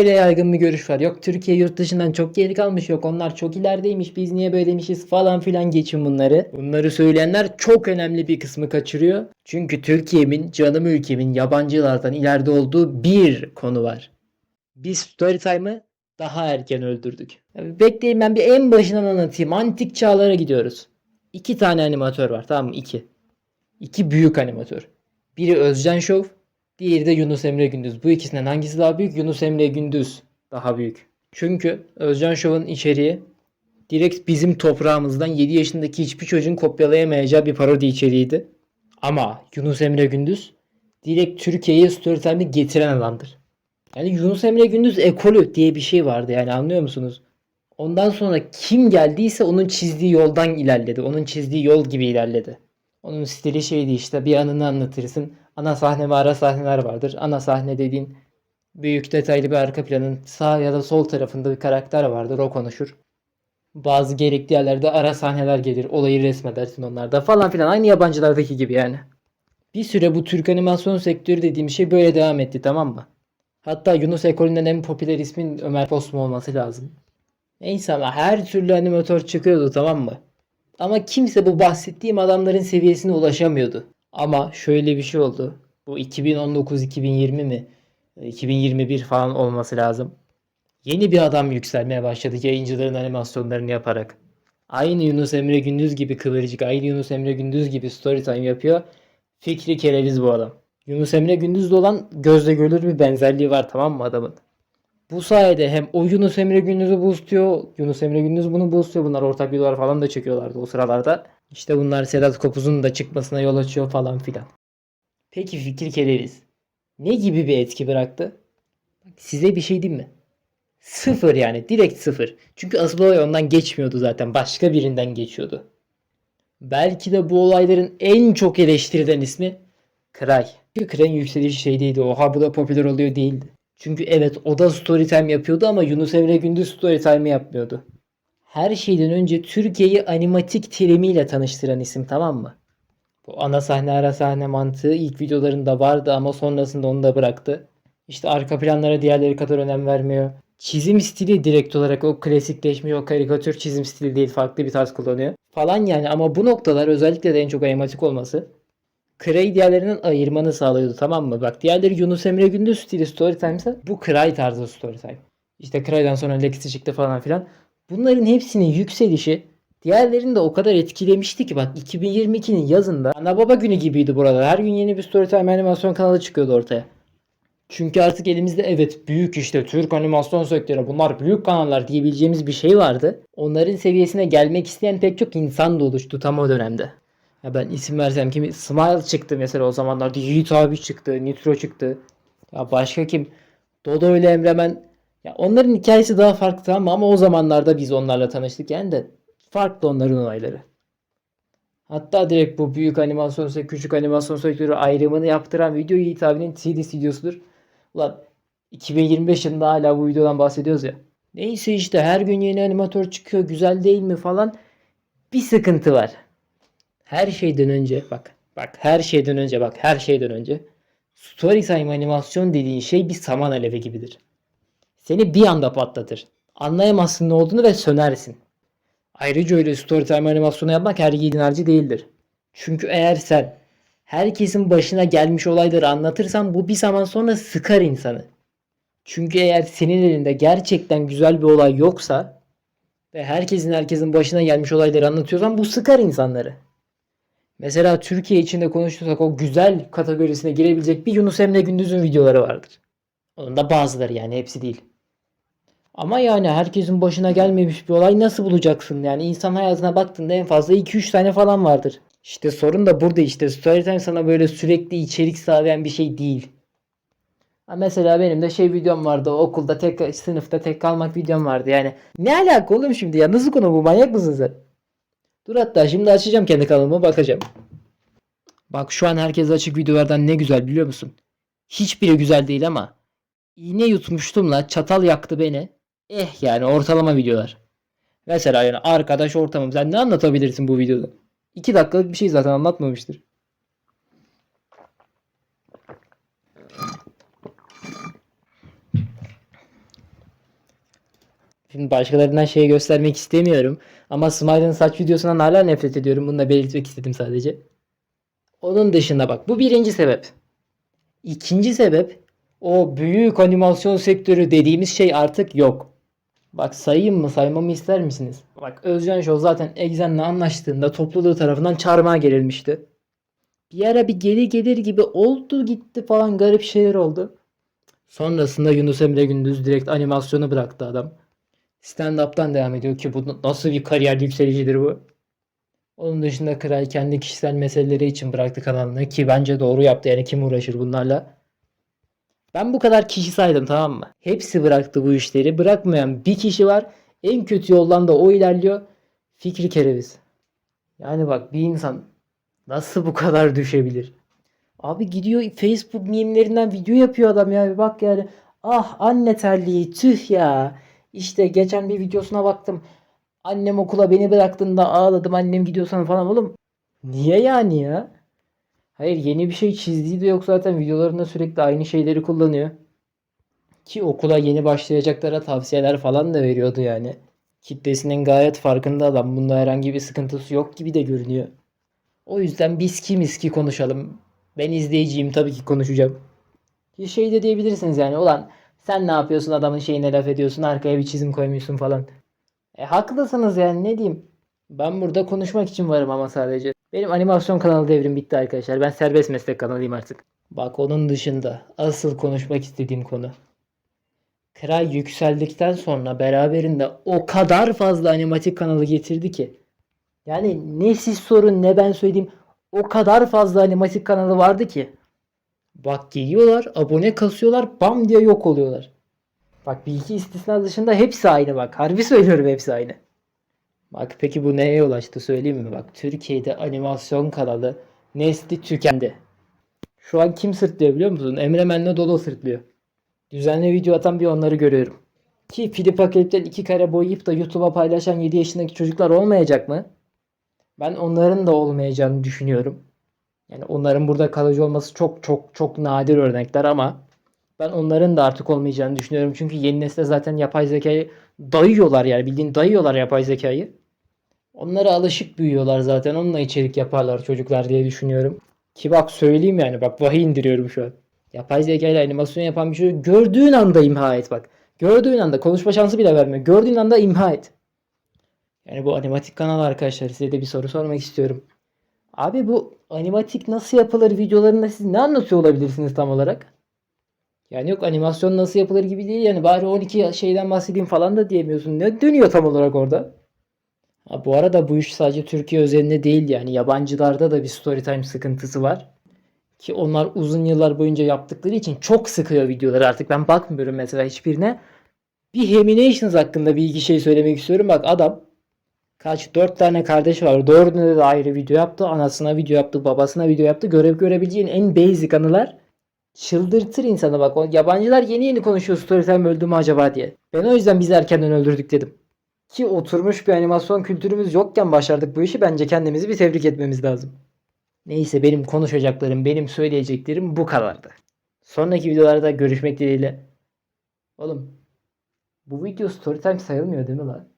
şöyle yaygın bir görüş var. Yok Türkiye yurt dışından çok geri kalmış. Yok onlar çok ilerideymiş. Biz niye böyleymişiz falan filan geçin bunları. Bunları söyleyenler çok önemli bir kısmı kaçırıyor. Çünkü Türkiye'min, canım ülkemin yabancılardan ileride olduğu bir konu var. Biz Storytime'ı daha erken öldürdük. Bekleyin ben bir en başından anlatayım. Antik çağlara gidiyoruz. İki tane animatör var tamam mı? İki. İki büyük animatör. Biri Özcan Şov, diğeri de Yunus Emre Gündüz. Bu ikisinden hangisi daha büyük? Yunus Emre Gündüz daha büyük. Çünkü Özcan Şov'un içeriği direkt bizim toprağımızdan 7 yaşındaki hiçbir çocuğun kopyalayamayacağı bir parodi içeriğiydi. Ama Yunus Emre Gündüz direkt Türkiye'ye Storytime'ı getiren adamdır. Yani Yunus Emre Gündüz ekolü diye bir şey vardı yani anlıyor musunuz? Ondan sonra kim geldiyse onun çizdiği yoldan ilerledi. Onun çizdiği yol gibi ilerledi. Onun stili şeydi işte bir anını anlatırsın. Ana sahne ve ara sahneler vardır. Ana sahne dediğin büyük detaylı bir arka planın sağ ya da sol tarafında bir karakter vardır. O konuşur. Bazı gerekli yerlerde ara sahneler gelir. Olayı resmedersin onlarda falan filan. Aynı yabancılardaki gibi yani. Bir süre bu Türk animasyon sektörü dediğim şey böyle devam etti tamam mı? Hatta Yunus ekolünden en popüler ismin Ömer Posma olması lazım. Neyse ama her türlü animatör çıkıyordu tamam mı? Ama kimse bu bahsettiğim adamların seviyesine ulaşamıyordu. Ama şöyle bir şey oldu. Bu 2019-2020 mi? 2021 falan olması lazım. Yeni bir adam yükselmeye başladı yayıncıların animasyonlarını yaparak. Aynı Yunus Emre Gündüz gibi kıvırcık, aynı Yunus Emre Gündüz gibi storytime yapıyor. Fikri Kereviz bu adam. Yunus Emre Gündüz'le olan gözle görülür bir benzerliği var tamam mı adamın? Bu sayede hem o Yunus Emre Gündüz'ü boostluyor. Yunus Emre Gündüz bunu boostluyor. Bunlar ortak videolar falan da çekiyorlardı o sıralarda. İşte bunlar Sedat Kopuz'un da çıkmasına yol açıyor falan filan. Peki Fikir Kereviz ne gibi bir etki bıraktı? Size bir şey diyeyim mi? Sıfır yani direkt sıfır. Çünkü asıl olay ondan geçmiyordu zaten. Başka birinden geçiyordu. Belki de bu olayların en çok eleştirilen ismi Kray. Çünkü Kray'ın yükselişi şey değildi. Oha bu da popüler oluyor değildi. Çünkü evet o da storytime yapıyordu ama Yunus Emre Gündüz storytime'ı yapmıyordu. Her şeyden önce Türkiye'yi animatik terimiyle tanıştıran isim tamam mı? Bu ana sahne ara sahne mantığı ilk videolarında vardı ama sonrasında onu da bıraktı. İşte arka planlara diğerleri kadar önem vermiyor. Çizim stili direkt olarak o klasikleşmiş o karikatür çizim stili değil farklı bir tarz kullanıyor. Falan yani ama bu noktalar özellikle de en çok animatik olması Cray diğerlerinden ayırmanı sağlıyordu tamam mı? Bak diğerleri Yunus Emre Gündüz stili Storytime ise bu Cray tarzı Storytime. İşte Cray'dan sonra Lexi çıktı falan filan. Bunların hepsinin yükselişi diğerlerini de o kadar etkilemişti ki bak 2022'nin yazında ana baba günü gibiydi burada. Her gün yeni bir Storytime animasyon kanalı çıkıyordu ortaya. Çünkü artık elimizde evet büyük işte Türk animasyon sektörü bunlar büyük kanallar diyebileceğimiz bir şey vardı. Onların seviyesine gelmek isteyen pek çok insan da oluştu tam o dönemde. Ya ben isim versem kimi Smile çıktı mesela o zamanlarda Yiğit abi çıktı, Nitro çıktı. Ya başka kim? Dodo ile Emremen. Ya onların hikayesi daha farklı ama ama o zamanlarda biz onlarla tanıştık yani de farklı onların olayları. Hatta direkt bu büyük animasyon sektörü, küçük animasyon sektörü ayrımını yaptıran video Yiğit abinin CD stüdyosudur. Ulan 2025 yılında hala bu videodan bahsediyoruz ya. Neyse işte her gün yeni animatör çıkıyor güzel değil mi falan. Bir sıkıntı var. Her şeyden önce bak bak her şeyden önce bak her şeyden önce Storytime animasyon dediğin şey bir saman alevi gibidir. Seni bir anda patlatır. Anlayamazsın ne olduğunu ve sönersin. Ayrıca öyle Storytime animasyonu yapmak her yiğidin harcı değildir. Çünkü eğer sen herkesin başına gelmiş olayları anlatırsan bu bir zaman sonra sıkar insanı. Çünkü eğer senin elinde gerçekten güzel bir olay yoksa ve herkesin herkesin başına gelmiş olayları anlatıyorsan bu sıkar insanları. Mesela Türkiye içinde konuşursak o güzel kategorisine girebilecek bir Yunus Emre Gündüz'ün videoları vardır. Onun da bazıları yani hepsi değil. Ama yani herkesin başına gelmemiş bir olay nasıl bulacaksın? Yani insan hayatına baktığında en fazla 2-3 tane falan vardır. İşte sorun da burada işte Storytime sana böyle sürekli içerik sağlayan bir şey değil. Ha mesela benim de şey videom vardı okulda tek sınıfta tek kalmak videom vardı yani. Ne alaka oğlum şimdi ya nasıl konu bu manyak mısın sen? Dur hatta şimdi açacağım kendi kanalımı bakacağım. Bak şu an herkes açık videolardan ne güzel biliyor musun? Hiçbiri güzel değil ama iğne yutmuştum la çatal yaktı beni. Eh yani ortalama videolar. Mesela yani arkadaş ortamım sen ne anlatabilirsin bu videoda? 2 dakikalık bir şey zaten anlatmamıştır. Şimdi başkalarından şey göstermek istemiyorum. Ama Smile'ın saç videosundan hala nefret ediyorum. Bunu da belirtmek istedim sadece. Onun dışında bak bu birinci sebep. İkinci sebep o büyük animasyon sektörü dediğimiz şey artık yok. Bak sayayım mı saymamı ister misiniz? Bak Özcan Show zaten Exen'le anlaştığında topluluğu tarafından çarmıha gerilmişti. Bir ara bir geri gelir gibi oldu gitti falan garip şeyler oldu. Sonrasında Yunus Emre Gündüz direkt animasyonu bıraktı adam. Stand-up'tan devam ediyor ki bu nasıl bir kariyer yükselicidir bu. Onun dışında Kral kendi kişisel meseleleri için bıraktı kanalını ki bence doğru yaptı yani kim uğraşır bunlarla. Ben bu kadar kişi saydım tamam mı? Hepsi bıraktı bu işleri. Bırakmayan bir kişi var. En kötü yoldan da o ilerliyor. Fikri Kereviz. Yani bak bir insan nasıl bu kadar düşebilir? Abi gidiyor Facebook mimlerinden video yapıyor adam ya. Bak yani. Ah anne terliği tüh ya. İşte geçen bir videosuna baktım. Annem okula beni bıraktığında ağladım. Annem gidiyor sana falan oğlum. Niye yani ya? Hayır yeni bir şey çizdiği de yok zaten videolarında sürekli aynı şeyleri kullanıyor. Ki okula yeni başlayacaklara tavsiyeler falan da veriyordu yani. Kitlesinin gayet farkında adam. Bunda herhangi bir sıkıntısı yok gibi de görünüyor. O yüzden biz kimiz ki konuşalım. Ben izleyiciyim tabii ki konuşacağım. Bir şey de diyebilirsiniz yani. Ulan sen ne yapıyorsun adamın şeyine laf ediyorsun arkaya bir çizim koymuşsun falan. E haklısınız yani ne diyeyim. Ben burada konuşmak için varım ama sadece. Benim animasyon kanalı devrim bitti arkadaşlar. Ben serbest meslek kanalıyım artık. Bak onun dışında asıl konuşmak istediğim konu. Kral yükseldikten sonra beraberinde o kadar fazla animatik kanalı getirdi ki. Yani ne siz sorun ne ben söyleyeyim. O kadar fazla animatik kanalı vardı ki. Bak geliyorlar abone kasıyorlar bam diye yok oluyorlar. Bak bir iki istisna dışında hepsi aynı bak. Harbi söylüyorum hepsi aynı. Bak peki bu neye yol açtı söyleyeyim mi? Bak Türkiye'de animasyon kanalı nesli tükendi. Şu an kim sırtlıyor biliyor musun? Emre Men'le Dolo sırtlıyor. Düzenli video atan bir onları görüyorum. Ki Filip Akalip'ten iki kare boyayıp da YouTube'a paylaşan 7 yaşındaki çocuklar olmayacak mı? Ben onların da olmayacağını düşünüyorum. Yani onların burada kalıcı olması çok çok çok nadir örnekler ama ben onların da artık olmayacağını düşünüyorum. Çünkü yeni nesle zaten yapay zekayı dayıyorlar yani bildiğin dayıyorlar yapay zekayı. Onlara alışık büyüyorlar zaten. Onunla içerik yaparlar çocuklar diye düşünüyorum. Ki bak söyleyeyim yani bak vahiy indiriyorum şu an. Yapay zeka ile animasyon yapan bir çocuk gördüğün anda imha et bak. Gördüğün anda konuşma şansı bile verme. Gördüğün anda imha et. Yani bu animatik kanal arkadaşlar size de bir soru sormak istiyorum. Abi bu animatik nasıl yapılır videolarında siz ne anlatıyor olabilirsiniz tam olarak? Yani yok animasyon nasıl yapılır gibi değil yani bari 12 şeyden bahsedeyim falan da diyemiyorsun. Ne dönüyor tam olarak orada? Bu arada bu iş sadece Türkiye özelinde değil yani yabancılarda da bir storytime sıkıntısı var. Ki onlar uzun yıllar boyunca yaptıkları için çok sıkıyor videoları artık ben bakmıyorum mesela hiçbirine. Bir Heminations hakkında bir iki şey söylemek istiyorum. Bak adam kaç dört tane kardeşi var. Dördüne de ayrı video yaptı. Anasına video yaptı, babasına video yaptı. Görev görebileceğin en basic anılar çıldırtır insanı bak. Yabancılar yeni yeni konuşuyor Storytime öldü mü acaba diye. Ben o yüzden biz erkenden öldürdük dedim. Ki oturmuş bir animasyon kültürümüz yokken başardık bu işi. Bence kendimizi bir tebrik etmemiz lazım. Neyse benim konuşacaklarım, benim söyleyeceklerim bu kadardı. Sonraki videolarda görüşmek dileğiyle. Oğlum bu video Storytime sayılmıyor değil mi lan?